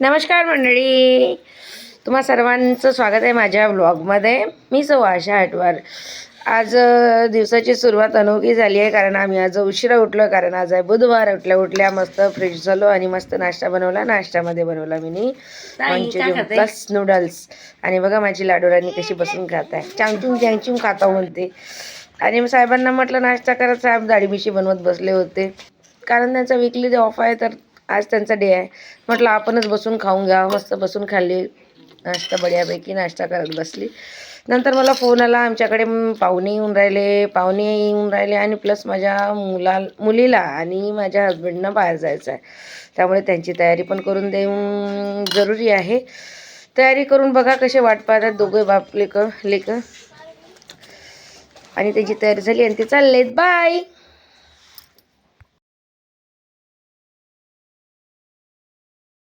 नमस्कार मंडळी. तुम्हा सर्वांचं स्वागत आहे माझ्या ब्लॉगमध्ये. मी सौ आशा आटवार आज दिवसाची सुरुवात अनोखी झाली आहे कारण आम्ही आज उशिरा उठलो कारण आज आहे बुधवार. उठल्या उठल्या मस्त फ्रेश झालो आणि मस्त नाश्ता बनवला. नाश्त्यामध्ये बनवला मी मंचुरियन प्लस नूडल्स आणि बघा माझी लाडोराणी कशी बसून खात आहे. चांगचून चांगचून खाता म्हणते आणि साहेबांना म्हटलं नाश्ता करा साहेब दाढीमिशी बनवत बसले होते. कारण त्यांचा विकली डे ऑफ आहे तर आज त्यांचा डे आहे. म्हटलं आपणच बसून खाऊन घ्या मस्त बसून खाल्ली. नाश्ता बढ्यापैकी नाश्ता करत बसली. नंतर मला फोन आला आमच्याकडे पाहुणे येऊन राहिले. पाहुणे येऊन राहिले आणि प्लस माझ्या मुला मुलीला आणि माझ्या हस्बंडना बाहेर जायचं आहे त्यामुळे त्यांची तयारी पण करून देऊन जरुरी आहे. तयारी करून बघा कसे वाट पाहतात दोघे बाप लेकर लेकर. आणि त्याची तयारी झाली आणि ते चाललेत. बाय